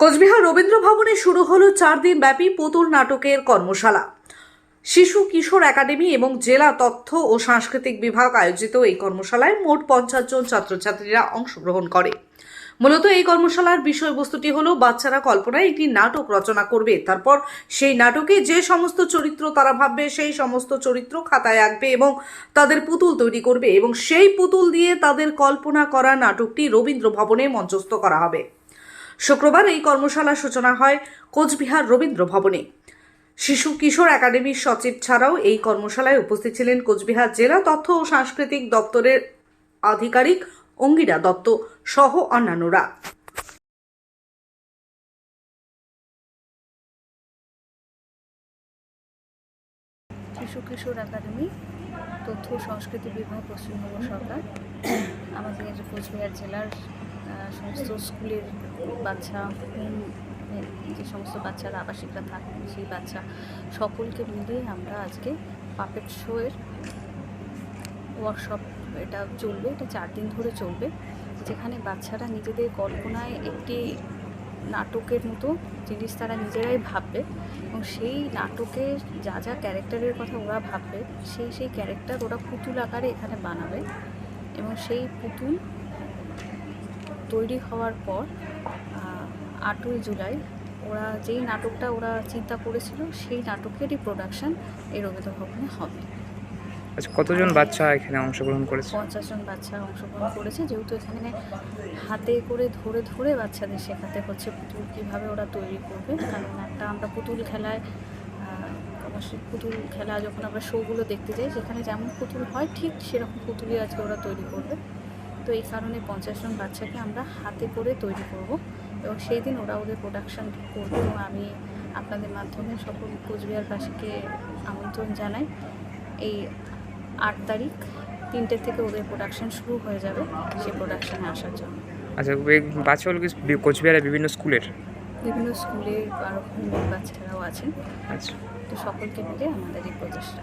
কোচবিহার রবীন্দ্র ভবনে শুরু হলো চার দিন ব্যাপী পুতুল নাটকের কর্মশালা। শিশু কিশোর একাডেমি এবং জেলা তথ্য ও সাংস্কৃতিক বিভাগ আয়োজিত এই কর্মশালায় মোট পঞ্চাশ জন ছাত্রছাত্রীরা অংশগ্রহণ করে। মূলত এই কর্মশালার বিষয়বস্তুটি হলো, বাচ্চারা কল্পনায় একটি নাটক রচনা করবে, তারপর সেই নাটকে যে সমস্ত চরিত্র তারা ভাববে, সেই সমস্ত চরিত্র খাতায় আঁকবে এবং তাদের পুতুল তৈরি করবে এবং সেই পুতুল দিয়ে তাদের কল্পনা করা নাটকটি রবীন্দ্র ভবনে মঞ্চস্থ করা হবে। শুক্রবার এই কর্মশালার সূচনা হয় কোচবিহার রবীন্দ্র ভবনে। শিশু কিশোর একাডেমির সচিব ছাড়াও এই কর্মশালায় উপস্থিত ছিলেন কোচবিহার জেলা তথ্য ও সাংস্কৃতিক দপ্তরের আধিকারিক অঙ্গিরা দত্ত সহ অন্যান্যরা। শিশু কিশোর একাডেমি, তথ্য সংস্কৃতি বিভাগ, পশ্চিমবঙ্গ সরকার, আমাদের কোচবিহার জেলার সমস্ত স্কুলের বাচ্চা যে সমস্ত বাচ্চারা আবাসিকরা থাকেন সেই বাচ্চা সকলকে মিলিয়ে আমরা আজকে পাপেট শোয়ের ওয়ার্কশপ এটা চলবে, এটা চার দিন ধরে চলবে, যেখানে বাচ্চারা নিজেদের কল্পনায় একটি নাটকের মতো জিনিস তারা নিজেরাই ভাববে এবং সেই নাটকের যা যা ক্যারেক্টারের কথা ওরা ভাববে, সেই সেই ক্যারেক্টার ওরা পুতুল আকারে এখানে বানাবে এবং সেই পুতুল তৈরি হওয়ার পর আটই জুলাই ওরা যেই নাটকটা ওরা চিন্তা করেছিল সেই নাটকেরই প্রোডাকশান এই রবীন্দ্র ভবনে হবে। আচ্ছা কতজন বাচ্চা এখানে অংশগ্রহণ করেছে? পঞ্চাশ জন বাচ্চা অংশগ্রহণ করেছে যেহেতু এখানে হাতে করে ধরে ধরে বাচ্চাদের শেখাতে হচ্ছে পুতুল কীভাবে ওরা তৈরি করবে। কারণ একটা আমরা পুতুল খেলায় পুতুল খেলা যখন আমরা শোগুলো দেখতে যাই সেখানে যেমন পুতুল হয় ঠিক সেরকম পুতুলই আজকে ওরা তৈরি করবে। তো এই কারণে পঞ্চাশ জন বাচ্চাকে আমরা হাতে করে তৈরি করব এবং সেই দিন ওরা ওদের প্রোডাকশান করবে এবং আমি আপনাদের মাধ্যমে সকল কোচবিহারবাসীকে আমন্ত্রণ জানাই। এই আট তারিখ তিনটে থেকে ওদের প্রোডাকশান শুরু হয়ে যাবে সেই প্রোডাকশানে আসার জন্য। আচ্ছা বাচ্চাগুলো কোচবিহারের বিভিন্ন স্কুলের? বিভিন্ন স্কুলের আরও বাচ্চারাও আছেন। আচ্ছা। তো সকলকে মিলে আমাদের এই প্রচেষ্টা।